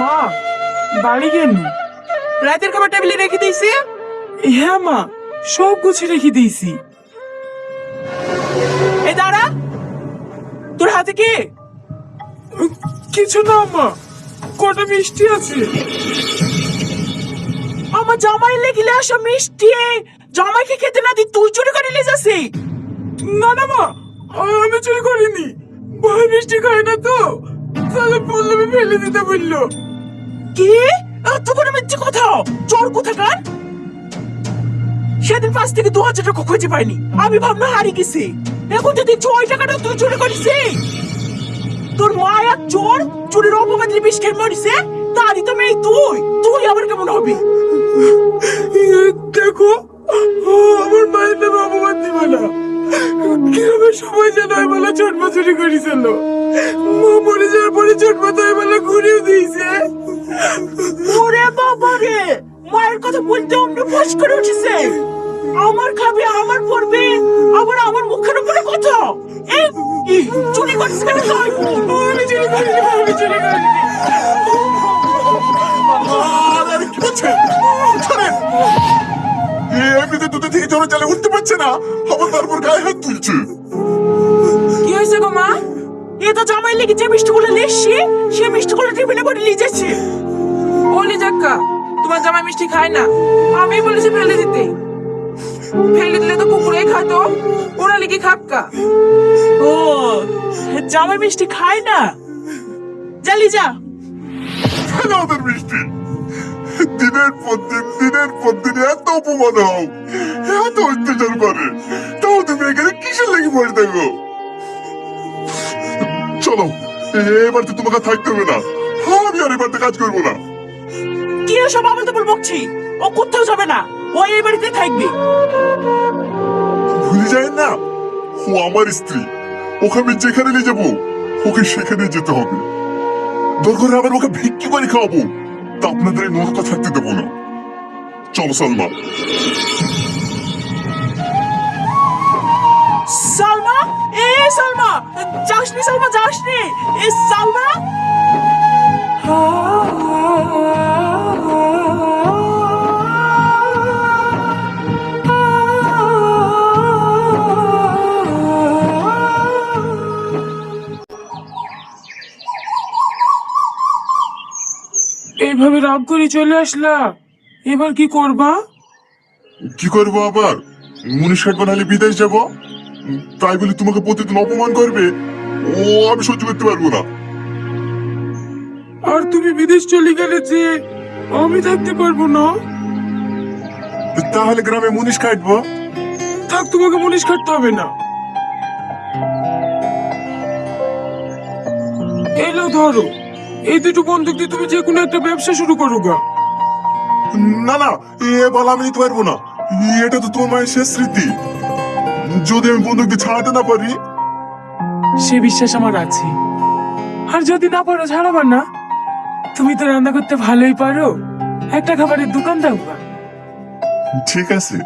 মা, বাড়ি গেল রাতের খাবার টেবিলে রেখে দিয়েছি। হ্যাঁ মা, সব গুছিয়ে রেখে দিয়েছি। এই দাঁড়া, তোর হাতে কি? কিছু না মা, কটা মিষ্টি আছে। আমার জামাই লেগিলে আসা মিষ্টি, জামাইকে খেতে না দি তুই চুরি করে নিয়ে যাচ্ছি। না না মা, আমি চুরি করিনি। ভয় মিষ্টি খায় না তো, তাহলে পল্লবী ফেলে দিতে বলল। কি? এত বড় মিথ্যে কথা? চোর কোথাকার? সেদিন পাঁচ থেকে দু হাজার টাকা খুঁজে পাইনি। আমি ভাবনা হারিয়ে গেছি। এখন যদি ছয় টাকাটা তুই চুরি করিস? তোর মা এক চোর চুরির অপবাদে বিষ খেয়ে মরিছে, তারই তো মেয়ে তুই। তুই আবার কেমন হবি? দেখো, আমার মায়ের নাম অপমান দিবে না। কীভাবে সবাই যেন ওই বেলা ছোট চুরি করেছিল। মা মরে যাওয়ার পরে ছোট মাথা ওই বেলা ঘুরেও দিয়েছে। কথা বলতে অমনি ফস করে উঠেছে। আমার খাবে আমার পড়বে আবার আমার মুখের উপরে কথা এই চুরি করছিস কেন তুই? আমি চুরি করিনি আমি চুরি করিনি। আরে কি ছাড়েন। এমনিতে দুটো থেকে চালে উঠতে পারছে না। আবার তারপর গায়ে হাত তুলছে। কি হয়েছে গো মা? এ তো জামাই লেগে যে মিষ্টিগুলো লেসছি সে মিষ্টিগুলো টেবিলে করে নিয়ে যাচ্ছে। যাক্কা তোমার জামাই মিষ্টি খায় না। আমি বলেছি ফেলে দিতে। ফেলে দিলে তো কুকুরেই খাতো ওরা লিখে খাক্কা ও জামাই মিষ্টি খায় না? জালি যা। ওদের মিষ্টি? দিনের পর দিন দিনের পর দিন এত অপমান হও এত অত্যাচার করে। তাও তুমি এখানে কিসের লেগে পড়ে থাকো? চলো এবার তো তোমাকে থাকতে হবে না। আমি আর এবার কাজ করব না। কি এসব আবল তাবল বকছি? ও কোথাও যাবে না। ও এই বাড়িতে থাকবে। ভুলে যায় না। ও আমার স্ত্রী। ওকে আমি যেখানে নিয়ে যাব ওকে সেখানে যেতে হবে। দরকার আবার ওকে ভিক্ষি করে খাওয়াবো। তা আপনাদের এই নরকা থাকতে দেবো না। চলো সালমা। সালমা? এ সালমা! যাসনি সালমা যাসনি। এ সালমা? এইভাবে রাগ করে চলে আসলা? এবার কি করবা? কি করব আবার? মুনিশ কাট বানালে বিদেশ যাব? তাই বলে তোমাকে প্রতিদিন অপমান করবে? ও আমি সহ্য করতে পারব না। আর তুমি বিদেশ চলে গেলে যে আমি থাকতে পারব না? তাহলে গ্রামে মুনিশ কাটবো? থাক তোমাকে মুনিশ কাটতে হবে না। এলো ধরো। এই দুটো বন্দুক দিয়ে তুমি যে কোনো একটা ব্যবসা শুরু করো গা। না না এ বলা আমি নিতে পারব না। এটা তো তোমার মায়ের শেষ স্মৃতি। যদি আমি বন্দুক দিয়ে ছাড়াতে না পারি সে বিশ্বাস আমার আছে। আর যদি না পারো ছাড়াবার না। তুমি তো রান্না করতে ভালোই পারো। একটা খাবারের দোকান দাও ঠিক আছে।